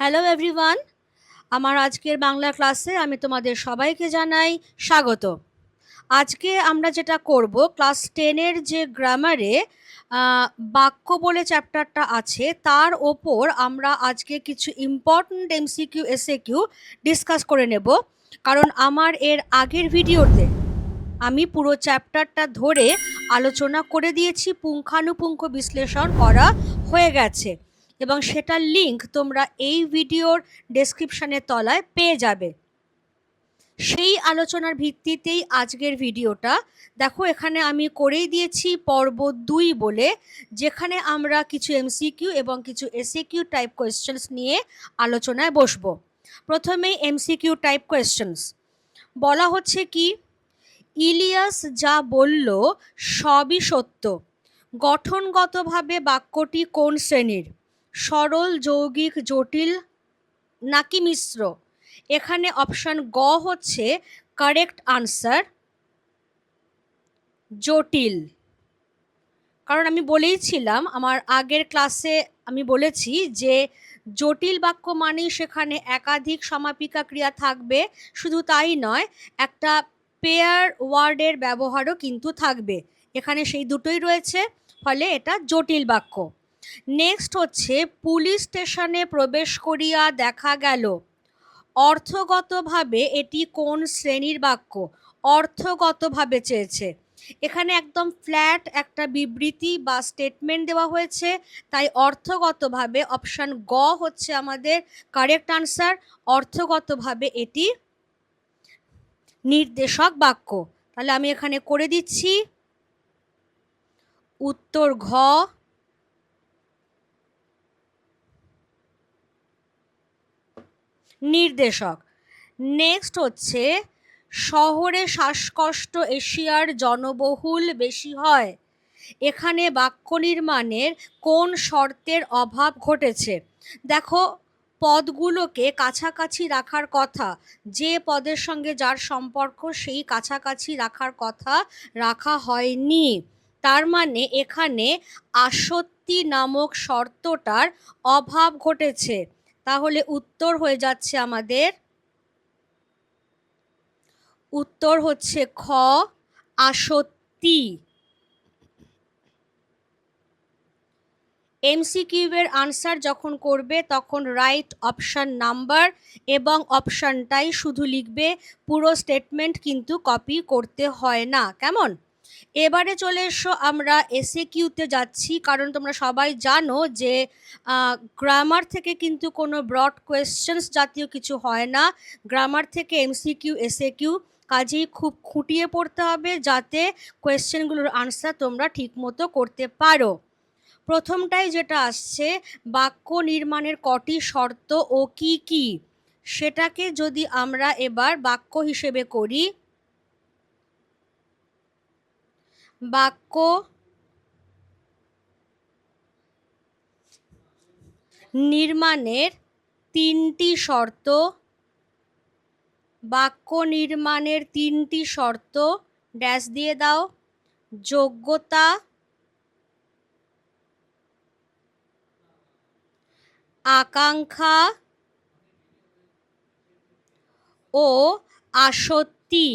Hello everyone আমার আজকের বাংলা ক্লাসে আমি তোমাদের সবাইকে জানাই স্বাগত। আজকে আমরা যেটা করব, ক্লাস টেনের যে গ্রামারে বাক্য বলে চ্যাপ্টারটা আছে, তার ওপর আমরা আজকে কিছু important MCQ SAQ discuss করে নেব। কারণ আমার এর আগের ভিডিওতে আমি পুরো চ্যাপ্টারটা ধরে আলোচনা করে দিয়েছি, পুঙ্খানুপুঙ্খ বিশ্লেষণ করা হয়ে গেছে। এবং সেটার লিংক তোমরা এই ভিডিওর ডেসক্রিপশনের তলায় পেয়ে যাবে। সেই আলোচনার ভিত্তিতেই আজকের ভিডিওটা। দেখো, এখানে আমি করেই দিয়েছি পর্ব দুই বলে, যেখানে আমরা কিছু এমসিকিউ এবং কিছু এসিকিউ টাইপ কোয়েশ্চেন্স নিয়ে আলোচনায় বসবো। প্রথমেই এমসিকিউ টাইপ কোয়েশ্চেন্স বলা হচ্ছে কি, ইলিয়াস যা বলল সবই সত্য। গঠনগতভাবে বাক্যটি কোন শ্রেণির? সরল, যৌগিক, জটিল নাকি মিশ্র? এখানে অপশন গ হচ্ছে কারেক্ট আনসার জটিল। কারণ আমি বলেইছিলাম, আমার আগের ক্লাসে আমি বলেছি যে জটিল বাক্য মানেই সেখানে একাধিক সমাপিকা ক্রিয়া থাকবে, শুধু তাই নয়, একটা পেয়ার ওয়ার্ডের ব্যবহারও কিন্তু থাকবে। এখানে সেই দুটোই রয়েছে, ফলে এটা জটিল বাক্য। নেক্সট হচ্ছে পুলিশ স্টেশনে প্রবেশ করিয়া দেখা গেল। অর্থগতভাবে এটি কোন শ্রেণির বাক্য? অর্থগতভাবে চেয়েছে। এখানে একদম ফ্ল্যাট একটা বিবৃতি বা স্টেটমেন্ট দেওয়া হয়েছে, তাই অর্থগতভাবে অপশান গ হচ্ছে আমাদের কারেক্ট আনসার অর্থগতভাবে এটি নির্দেশক বাক্য। তাহলে আমি এখানে করে দিচ্ছি। উত্তর ঘ। নির্দেশক। নেক্সট হচ্ছে, শহরে শ্বাসকষ্ট এশিয়ার জনবহুল বেশি হয়। এখানে বাক্য নির্মাণের কোন শর্তের অভাব ঘটেছে? দেখো, পদগুলোকে কাছাকাছি রাখার কথা, যে পদের সঙ্গে যার সম্পর্ক সেই কাছাকাছি রাখার কথা রাখা হয়নি। তার মানে এখানে আসত্তি নামক শর্তটার অভাব ঘটেছে। তাহলে উত্তর হয়ে যাচ্ছে আমাদের, উত্তর হচ্ছে খ আসত্তি এমসিকিউবের আনসার যখন করবে, তখন রাইট অপশান নাম্বার এবং অপশানটাই শুধু লিখবে, পুরো স্টেটমেন্ট কিন্তু কপি করতে হয় না। কেমন? এবারে চলে এসো আমরা এসে কিউতে যাচ্ছি, কারণ তোমরা সবাই জানো যে গ্রামার থেকে কিন্তু কোনো ব্রড কোয়েশ্চেন্স জাতীয় কিছু হয় না। গ্রামার থেকে এমসিকিউ এসে কিউ কাজেই খুব খুঁটিয়ে পড়তে হবে যাতে কোয়েশ্চেনগুলোর আনসার তোমরা ঠিকমতো করতে পারো। প্রথমটাই যেটা আসছে, বাক্য নির্মাণের কটি শর্ত ও কি কি? সেটাকে যদি আমরা এবার বাক্য হিসেবে করি বাক্য নির্মাণের তিনটি শর্ত। বাক্য নির্মাণের তিনটি শর্ত। ড্যাশ দিয়ে দাও। যোগ্যতা। আকাঙ্ক্ষা। ও আসত্তি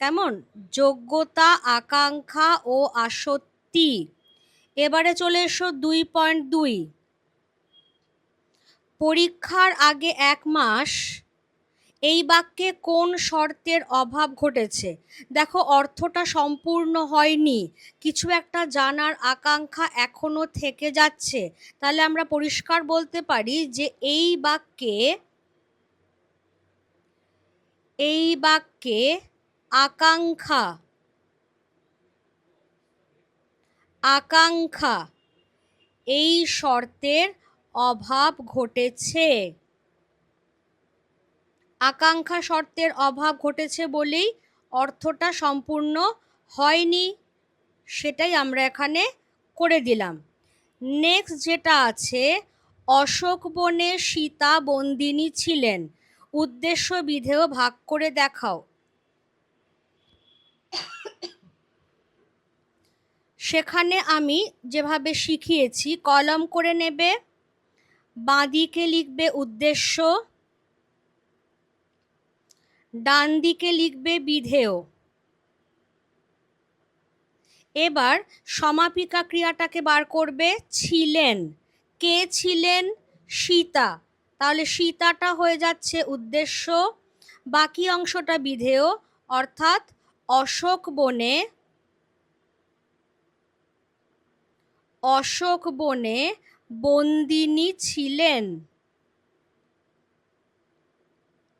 কেমন? যোগ্যতা, আকাঙ্ক্ষা ও আসত্তি এবারে চলে এসো দুই পয়েন্ট দুই। পরীক্ষার আগে এক মাস এই বাক্যে কোন শর্তের অভাব ঘটেছে? দেখো, অর্থটা সম্পূর্ণ হয়নি। কিছু একটা জানার আকাঙ্ক্ষা এখনও থেকে যাচ্ছে। তাহলে আমরা পরিষ্কার বলতে পারি যে এই বাক্যে এই বাক্যে আকাঙ্ক্ষা। আকাঙ্ক্ষা, এই শর্তের অভাব ঘটেছে। আকাঙ্ক্ষা শর্তের অভাব ঘটেছে বলেই অর্থটা সম্পূর্ণ হয়নি, সেটাই আমরা এখানে করে দিলাম। নেক্সট যেটা আছে, অশোক বনে সীতা বন্দিনী ছিলেন। উদ্দেশ্য বিধেয় ভাগ করে দেখাও। সেখানে আমি যেভাবে শিখিয়েছি, কলম করে নেবে, বাঁদিকে লিখবে উদ্দেশ্য ডান দিকে লিখবে বিধেয়। এবার সমাপিকা ক্রিয়াটাকে বার করবে ছিলেন। কে ছিলেন? সীতা। তাহলে সীতাটা হয়ে যাচ্ছে উদ্দেশ্য, বাকি অংশটা বিধেয়, অর্থাৎ অশোক বনে অশোক বনে বন্দিনী ছিলেন।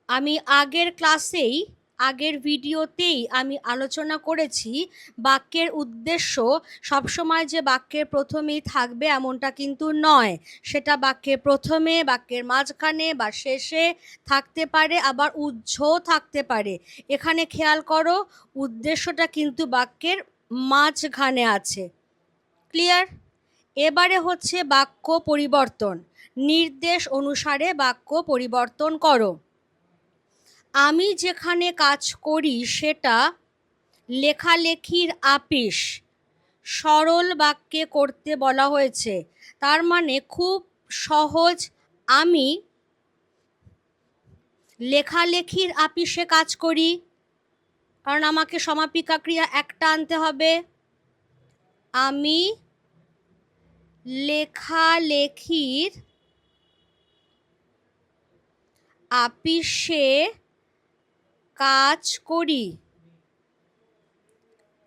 আমি আগের ক্লাসেই, আগের ভিডিওতেই আমি আলোচনা করেছি, বাক্যের উদ্দেশ্য সবসময় যে বাক্যের প্রথমেই থাকবে এমনটা কিন্তু নয়। সেটা বাক্যের প্রথমে, বাক্যের মাঝখানে বা শেষে থাকতে পারে, আবার উজ্জ্বও থাকতে পারে। এখানে খেয়াল করো, উদ্দেশ্যটা কিন্তু বাক্যের মাঝখানে আছে। ক্লিয়ার? এবারে হচ্ছে বাক্য পরিবর্তন। নির্দেশ অনুসারে বাক্য পরিবর্তন করো। আমি যেখানে কাজ করি সেটা লেখালেখির আপিস। সরল বাক্যে করতে বলা হয়েছে। তার মানে খুব সহজ আমি লেখালেখির আপিসে কাজ করি। কারণ আমাকে সমাপিকা ক্রিয়া একটা আনতে হবে। আমি লেখালেখির আপিসে কাজ করি।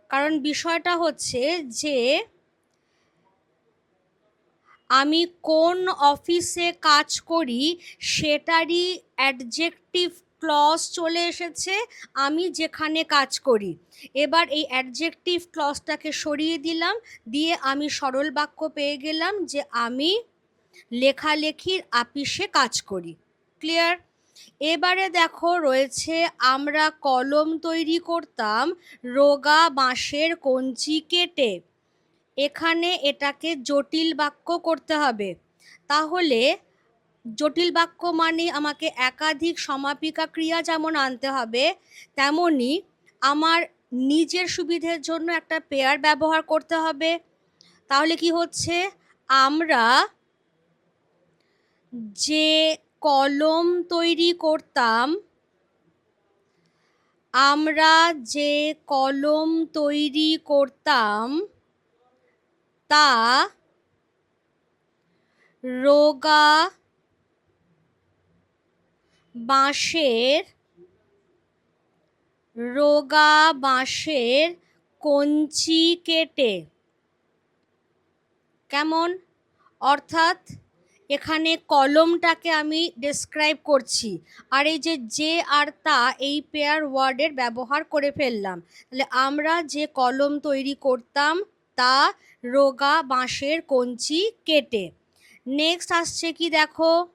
কারণ বিষয়টা হচ্ছে যে, আমি কোন অফিসে কাজ করি সেটারই অ্যাডজেক্টিভ ক্লজ চলে এসেছে, আমি যেখানে কাজ করি। এবার এই অ্যাডজেক্টিভ ক্লসটাকে সরিয়ে দিলাম, দিয়ে আমি সরল বাক্য পেয়ে গেলাম যে আমি লেখালেখির আপিসে কাজ করি। ক্লিয়ার এবারে দেখো রয়েছে, আমরা কলম তৈরি করতাম, রোগা বাঁশের কঞ্চি কেটে। এখানে এটাকে জটিল বাক্য করতে হবে। তাহলে জটিল বাক্য মানে আমাকে একাধিক সমাপিকা ক্রিয়া যেমন আনতে হবে, তেমনি আমার নিজের সুবিধের জন্য একটা পেয়ার ব্যবহার করতে হবে। তাহলে কি হচ্ছে? আমরা যে কলম তৈরি করতাম, আমরা যে কলম তৈরি করতাম, তা রোগা বাঁশের রোগা বাঁশের কঞ্চি কেটে। কেমন? অর্থাৎ এখানে কলমটাকে আমি ডেসক্রাইব করছি। আর এই যে যে আর তা, এই পেয়ার ওয়ার্ডের ব্যবহার করে ফেললাম। তাহলে আমরা যে কলম তৈরি করতাম, তা রোগা বাঁশের কঞ্চি কেটে। নেক্সট আসছে কি দেখো?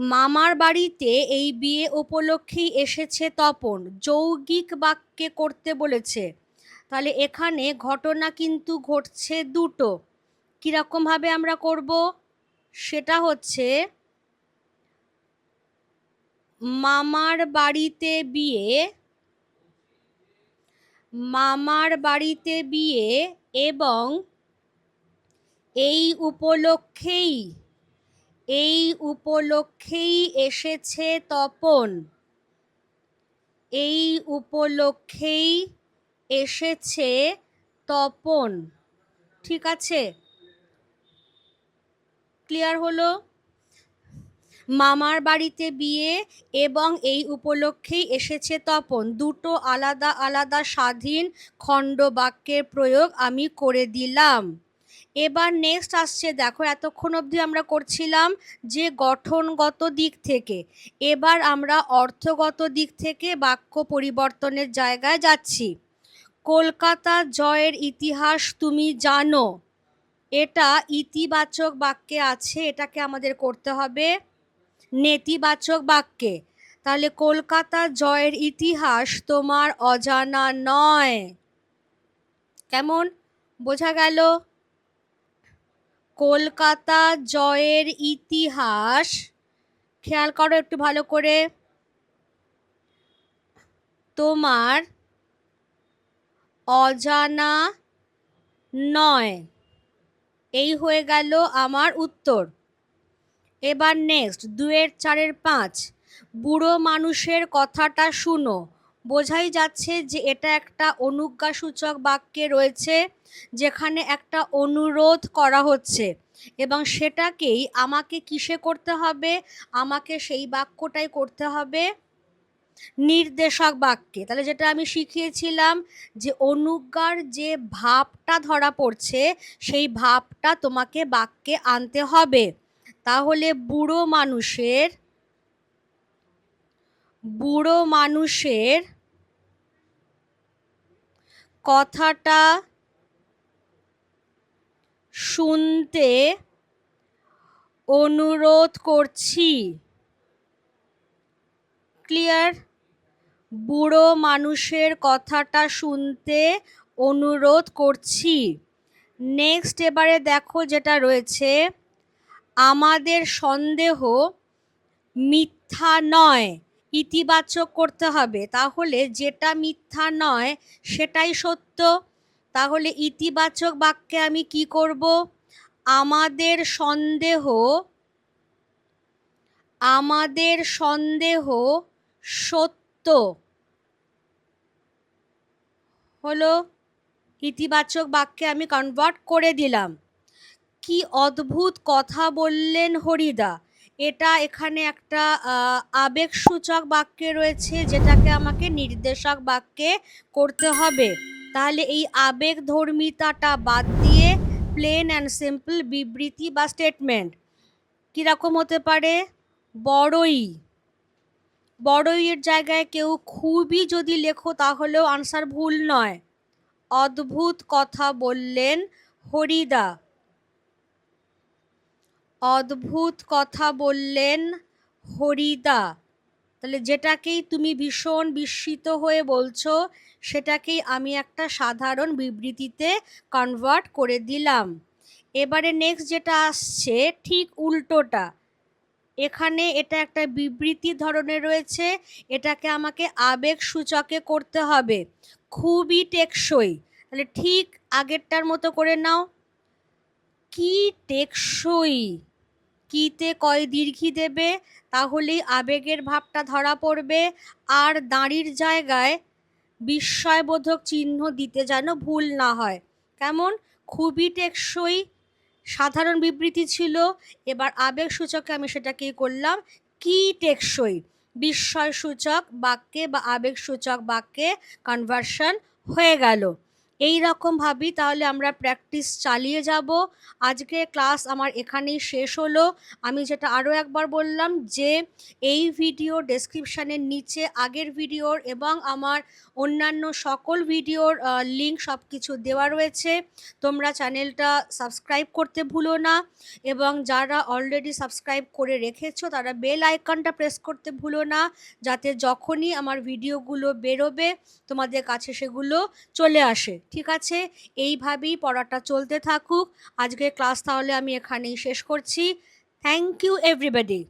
মামার বাড়িতে এই বিয়ে উপলক্ষেই এসেছে তপন, যৌগিক বাক্যে করতে বলেছে। তাহলে এখানে ঘটনা কিন্তু ঘটছে দুটো। কীরকমভাবে আমরা করব? সেটা হচ্ছে, মামার বাড়িতে বিয়ে, মামার বাড়িতে বিয়ে এবং এই উপলক্ষেই এই উপলক্ষেই এসেছে তপন। এই উপলক্ষেই এসেছে তপন। ঠিক আছে? ক্লিয়ার হলো? মামার বাড়িতে বিয়ে এবং এই উপলক্ষেই এসেছে তপন। দুটো আলাদা আলাদা স্বাধীন খণ্ড বাক্যের প্রয়োগ আমি করে দিলাম। এবার নেক্সট আসছে, দেখো এতক্ষণ অবধি আমরা করছিলাম যে গঠনগত দিক থেকে। এবার আমরা অর্থগত দিক থেকে বাক্য পরিবর্তনের জায়গায় যাচ্ছি। কলকাতা জয়ের ইতিহাস তুমি জানো। এটা ইতিবাচক বাক্যে আছে, এটাকে আমাদের করতে হবে নেতিবাচক বাক্যে। তাহলে কলকাতা জয়ের ইতিহাস তোমার অজানা নয়। কেমন? বোঝা গেল? কলকাতা জয়ের ইতিহাস। খেয়াল করো একটু ভালো করে। তোমার অজানা নয়। এই হয়ে গেল আমার উত্তর। এবার নেক্সট দুয়ের চারের পাঁচ। বুড়ো মানুষের কথাটা শুনো। বোঝাই যাচ্ছে যে এটা একটা অনুজ্ঞাসূচক বাক্যে রয়েছে, যেখানে একটা অনুরোধ করা হচ্ছে এবং সেটাকেই আমাকে কিসে করতে হবে? আমাকে সেই বাক্যটাই করতে হবে নির্দেশক বাক্যে। তাহলে যেটা আমি শিখিয়েছিলাম যে অনুজ্ঞার যে ভাবটা ধরা পড়ছে, সেই ভাবটা তোমাকে বাক্যে আনতে হবে। তাহলে বুড়ো মানুষের বুড়ো মানুষের কথাটা শুনতে অনুরোধ করছি। ক্লিয়ার? বুড়ো মানুষের কথাটা শুনতে অনুরোধ করছি। নেক্সট এবারে দেখো যেটা রয়েছে। আমাদের সন্দেহ মিথ্যা নয়। ইতিবাচক করতে হবে। তাহলে যেটা মিথ্যা নয়, সেটাই সত্য। তাহলে ইতিবাচক বাক্যে আমি কি করব? আমাদের সন্দেহ আমাদের সন্দেহ সত্য। হলো ইতিবাচক বাক্যে আমি কনভার্ট করে দিলাম। কি অদ্ভুত কথা বললেন হরিদা। এটা এখানে একটা আবেগসূচক বাক্যে রয়েছে যেটাকে আমাকে নির্দেশক বাক্যে করতে হবে। তাহলে এই আবেগ ধর্মিতাটা বাদ দিয়ে প্লেন অ্যান্ড সিম্পল বিবৃতি বা স্টেটমেন্ট কীরকম হতে পারে? বড়ই। বড়ইয়ের জায়গায় কেউ খুবই যদি লেখো তাহলেও আনসার ভুল নয়। অদ্ভুত কথা বললেন হরিদা। অদ্ভুত কথা বললেন হরিদা। তাহলে যেটাকেই তুমি ভীষণ বিস্মিত হয়ে বলছো, সেটাকেই আমি একটা সাধারণ বিবৃতিতে কনভার্ট করে দিলাম। এবারে নেক্সট যেটা আসছে, ঠিক উল্টোটা। এখানে এটা একটা বিবৃতি ধরনের রয়েছে, এটাকে আমাকে আবেগ সূচকে করতে হবে। খুবই টেকসই। তাহলে ঠিক আগেরটার মতো করে নাও। কি টেকসই? কিতে কয় দীর্ঘি দেবে, তাহলেই আবেগের ভাবটা ধরা পড়বে। আর দাঁড়ির জায়গায় বিস্ময়বোধক চিহ্ন দিতে যেন ভুল না হয়। কেমন? খুবই টেকসই সাধারণ বিবৃতি ছিল। এবার আবেগ সূচকে আমি সেটাকেই করলাম, কি টেকসই? বিস্ময় সূচক বাক্যে বা আবেগ সূচক বাক্যে কনভার্সন হয়ে গেল। এই রকমভাবেই তাহলে আমরা প্র্যাকটিস চালিয়ে যাব। আজকে ক্লাস আমার এখানেই শেষ হলো। আমি যেটা আরও একবার বললাম যে, এই ভিডিও ডেসক্রিপশানের নিচে আগের ভিডিওর এবং আমার অন্যান্য সকল ভিডিওর লিঙ্ক সব কিছু দেওয়া রয়েছে। তোমরা চ্যানেলটা সাবস্ক্রাইব করতে ভুলো না এবং যারা অলরেডি সাবস্ক্রাইব করে রেখেছো, তারা বেল আইকনটা প্রেস করতে ভুলো না যাতে যখনই আমার ভিডিওগুলো বেরোবে, তোমাদের কাছে সেগুলো চলে আসে। ঠিক আছে, এইভাবেই পড়াটা চলতে থাকুক। আজকের ক্লাস তাহলে আমি এখানেই শেষ করছি। Thank you everybody